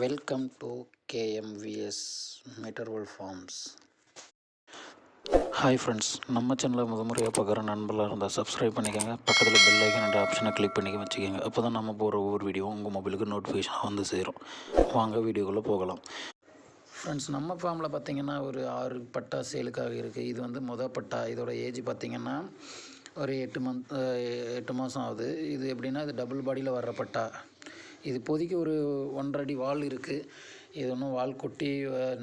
Welcome to KMVS மெட்டர்வல் farms hi friends நம்ம சேனலை முத முறையாக பார்க்குற நண்பர்களாக இருந்தால் சப்ஸ்கிரைப் பண்ணிக்கோங்க. பக்கத்தில் பெல் ஐக்கன் ஆப்ஷனை கிளிக் பண்ணி வச்சுக்கோங்க. அப்போ தான் நம்ம போகிற ஒவ்வொரு வீடியோவும் உங்கள் மொபைலுக்கு நோட்டிஃபிகேஷன் வந்து சேரும். வாங்க வீடியோக்குள்ளே போகலாம். ஃப்ரெண்ட்ஸ் நம்ம ஃபார்மில் பார்த்திங்கன்னா ஒரு ஆறு பட்டா சேலுக்காக இருக்குது இது வந்து மொதல் பட்டா. இதோட ஏஜ் பார்த்திங்கன்னா ஒரு எட்டு மந்த் எட்டு மாதம் ஆகுது. இது எப்படின்னா இது டபுள் பாடியில் வர்ற பட்டா. இது இப்போதைக்கு ஒரு ஒன்றரை அடி வால் இருக்குது இது ஒன்றும் வால் கொட்டி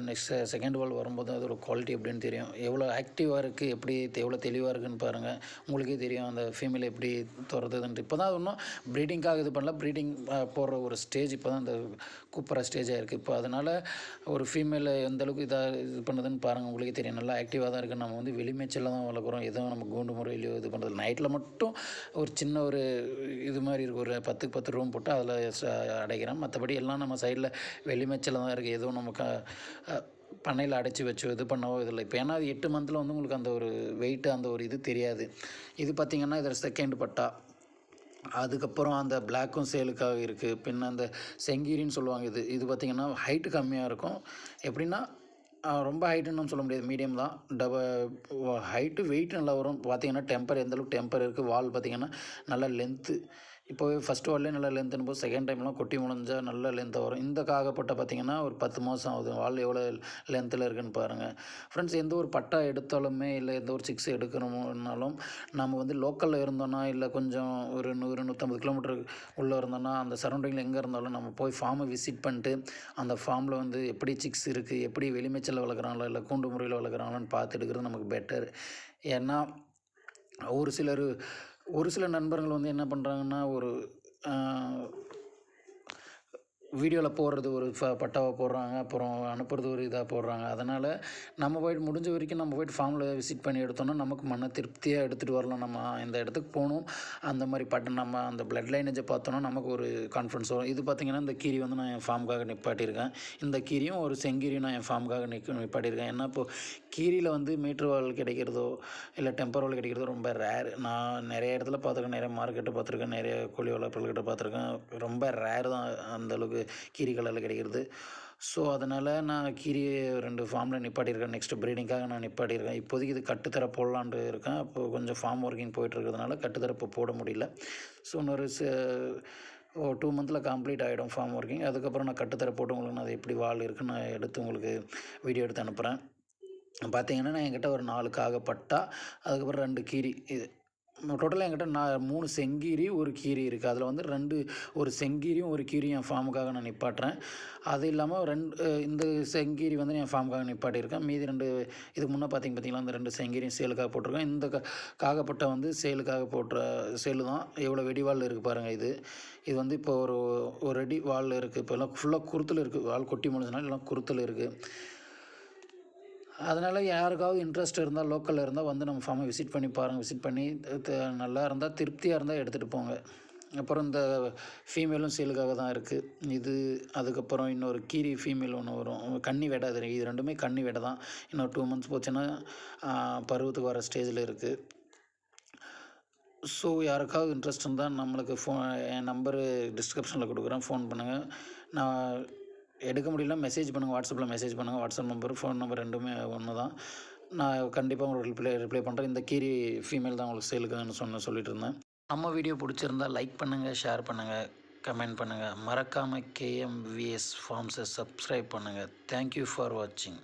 நெக்ஸ்ட் செகண்ட் வால் வரும்போது அதோட குவாலிட்டி எப்படின்னு தெரியும். எவ்வளோ ஆக்டிவாக இருக்குது எப்படி எவ்வளோ தெளிவாக இருக்குன்னு பாருங்கள் உங்களுக்கே தெரியும் அந்த ஃபீமேல் எப்படி துறதுன்ட்டு இப்போ தான் ஒன்றும் ப்ரீடிங்காக இது பண்ணல. ப்ரீடிங் போடுற ஒரு ஸ்டேஜ் இப்போ தான் அந்த கூப்பிட்ற ஸ்டேஜாக இருக்குது இப்போ அதனால் ஒரு ஃபீமேலை எந்த அளவுக்கு இதாக இது பண்ணுதுன்னு பாருங்கள் உங்களுக்கே தெரியும். நல்லா ஆக்டிவாக தான் இருக்குது நம்ம வந்து வெளிமேச்சலில் தான் வளர்க்குறோம். எதுவும் நம்ம கூண்டு முறையிலையோ இது பண்ணுறது நைட்டில் மட்டும் ஒரு சின்ன ஒரு இது மாதிரி இருக்கும் ஒரு பத்துக்கு பத்து ரூம் போட்டு அதில் அடைக்கிறோம். மற்றபடி எல்லாம் நம்ம சைடில் வெளிமேச்சலில் தான் இருக்குது எதுவும் நமக்கு பண்ணையில் அடைச்சி வச்சு இது பண்ணவோ இதில் இப்போ ஏன்னா அது எட்டு மந்தில் வந்து உங்களுக்கு அந்த ஒரு வெயிட்டு அந்த ஒரு இது தெரியாது. இது பார்த்திங்கன்னா இதில் செகண்ட் பட்டா. அதுக்கப்புறம் அந்த பிளாக்கும் சேலுக்காக இருக்குது பின்ன அந்த செங்கீரின்னு சொல்லுவாங்க இது. இது பார்த்திங்கன்னா ஹைட்டு கம்மியாக இருக்கும். எப்படின்னா ரொம்ப ஹைட்டுன்னு சொல்ல முடியாது. மீடியம் தான். டப ஹைட்டு வெயிட் நல்லா வரும். பார்த்திங்கன்னா டெம்பர் எந்தளவுக்கு டெம்பர் இருக்குது வால் பார்த்திங்கன்னா நல்லா லென்த்து இப்போவே ஃபஸ்ட் வால்லே நல்லா லென்த்துன்னு போது செகண்ட் டைம்லாம் கொட்டி முடிஞ்சால் நல்ல லென்த்தாக வரும். இந்த காகப்பட்டை பார்த்திங்கன்னா ஒரு பத்து மாதம் ஆகுது. வால் எவ்வளோ லென்த்தில் இருக்குன்னு பாருங்கள் ஃப்ரெண்ட்ஸ் எந்த ஒரு பட்டா எடுத்தாலுமே இல்லை எந்த ஒரு சிக்ஸ் எடுக்கணும்னாலும் நம்ம வந்து லோக்கலில் இருந்தோன்னா இல்லை கொஞ்சம் ஒரு நூறு நூற்றம்பது கிலோமீட்டர் உள்ளே இருந்தோன்னா அந்த சரௌண்டிங்கில் எங்கே இருந்தாலும் நம்ம போய் ஃபார்மை விசிட் பண்ணிட்டு அந்த ஃபார்மில் வந்து எப்படி சிக்ஸ் இருக்குது எப்படி வெளிமேச்சலில் வளர்க்குறாங்களா இல்லை கூண்டு முறையில் வளர்க்குறாங்களான்னு பார்த்து எடுக்கிறது நமக்கு பெட்டர் ஏன்னா ஒரு சிலர் ஒரு சில நண்பர்கள் வந்து என்ன பண்ணுறாங்கன்னா ஒரு வீடியோவில் போடுறது ஒரு ஃப பட்டாவை போடுறாங்க அப்புறம் அனுப்புறது ஒரு இதாக போடுறாங்க. அதனால் நம்ம போய்ட்டு முடிஞ்ச வரைக்கும் நம்ம போய்ட்டு ஃபார்மில் விசிட் பண்ணி எடுத்தோம்னா நமக்கு மன திருப்தியாக எடுத்துகிட்டு வரலாம். நம்ம இந்த இடத்துக்கு போகணும். அந்த மாதிரி பட்டன் நம்ம அந்த பிளட் லைனேஜை பார்த்தோன்னா நமக்கு ஒரு கான்ஃபிடன்ஸ் வரும். இது பார்த்திங்கன்னா இந்த கீரி வந்து நான் என் ஃபார்முக்காக நிப்பாட்டியிருக்கேன். இந்த கீரியும் ஒரு செங்கீரியும் நான் என் ஃபார்முக்காக நிக்க நிப்பாட்டியிருக்கேன். ஏன்னா இப்போது கீரியில் வந்து மீட்ரு வால் கிடைக்கிறதோ இல்லை டெம்பர் வால் கிடைக்கிறதோ ரொம்ப ரேர் நான் நிறைய இடத்துல பார்த்துருக்கேன். நிறைய மார்க்கெட்டை பார்த்துருக்கேன். நிறைய கோழி வளர்ப்புகள்கிட்ட பார்த்துருக்கேன். ரொம்ப ரேர் தான் அந்தளவுக்கு கீரி கிடைக்கிறது. ஸோ அதனால் நான் கீரியை ரெண்டு ஃபார்மில் நிப்பாட்டியிருக்கேன். நெக்ஸ்ட் ப்ரீடிங்காக நான் நிப்பாட்டியிருக்கேன். இப்போதைக்கு இது கட்டுத்தர போடலான்ட்டு இருக்கேன். அப்போ கொஞ்சம் ஃபார்ம் ஒர்க்கிங் போயிட்டுருக்கிறதுனால கட்டுத்தரப்போ போட முடியல. ஸோ இன்னொரு ஓ டூ மந்தில் கம்ப்ளீட் ஆகிடும் ஃபார்ம் ஒர்க்கிங் அதுக்கப்புறம் நான் கட்டுத்தர போட்டு உங்களுக்கு நான் அது எப்படி வால் இருக்குன்னு நான் எடுத்து உங்களுக்கு வீடியோ எடுத்து அனுப்புகிறேன் பார்த்தீங்கன்னா நான் என்கிட்ட ஒரு நாலு காகப்பட்டா அதுக்கப்புறம் ரெண்டு கீரி இது டோட்டலாக என்கிட்ட நான் மூணு செங்கீரி ஒரு கீரி இருக்குது அதில் வந்து ரெண்டு ஒரு செங்கீரியும் ஒரு கீரியும் என் ஃபார்முக்காக நான் நிப்பாட்டுறேன். அது இல்லாமல் ரெண்டு இந்த செங்கீரி வந்து என் ஃபார்முக்காக நிப்பாட்டியிருக்கேன். மீதி ரெண்டு இதுக்கு முன்னே பார்த்திங்க பார்த்திங்களா அந்த ரெண்டு செங்கீரியும் சேலுக்காக போட்டிருக்கேன். இந்த க காகப்பட்டை வந்து சேலுக்காக போட்டுற சேலு தான். எவ்வளோ வெடிவால் இருக்குது பாருங்கள் இது. இது வந்து இப்போ ஒரு ஒரு அடி வால் இருக்குது இப்போ எல்லாம் ஃபுல்லாக குருத்தில் இருக்குது வால் கொட்டி முடிஞ்சதுனால எல்லாம் குருத்தில் இருக்குது அதனால் யாருக்காவது இன்ட்ரெஸ்ட் இருந்தால் லோக்கலில் இருந்தால் வந்து நம்ம ஃபார்மை விசிட் பண்ணி பாருங்கள் விசிட் பண்ணி நல்லா இருந்தால் திருப்தியாக இருந்தால் எடுத்துகிட்டு போங்க. அப்புறம் இந்த ஃபீமேலும் சேலுக்காக தான் இருக்குது இது அதுக்கப்புறம் இன்னொரு கீரி ஃபீமேல் ஒன்று வரும். கன்னி வெடை அது இது ரெண்டுமே கன்னி வெடை தான். இன்னொரு டூ மந்த்ஸ் போச்சுன்னா பருவத்துக்கு வர ஸ்டேஜில் இருக்குது ஸோ யாருக்காவது இன்ட்ரெஸ்ட் இருந்தால் நம்மளுக்கு ஃபோ என் நம்பரு டிஸ்கிரிப்ஷனில் கொடுக்குறேன். ஃபோன் பண்ணுங்கள் நான் எடுக்க முடியல மெசேஜ் பண்ணுங்கள் வாட்ஸ்அப்பில் மெசேஜ் பண்ணுங்கள் வாட்ஸ்அப் நம்பர் ஃபோன் நம்பர் ரெண்டுமே ஒன்று தான் நான் கண்டிப்பாக உங்களுக்கு ரிப்ளை ரிப்ளை பண்ணுறேன் இந்த கீரி ஃபீமேல் தான் உங்களுக்கு சேலுக்குன்னு சொன்ன சொல்லிட்டு இருந்தேன். நம்ம வீடியோ பிடிச்சிருந்தா லைக் பண்ணுங்கள் ஷேர் பண்ணுங்கள் கமெண்ட் பண்ணுங்கள் மறக்காமல் கேஎம்விஎஸ் ஃபார்ம்ஸை சப்ஸ்கிரைப் பண்ணுங்கள் தேங்க்யூ ஃபார் வாட்சிங்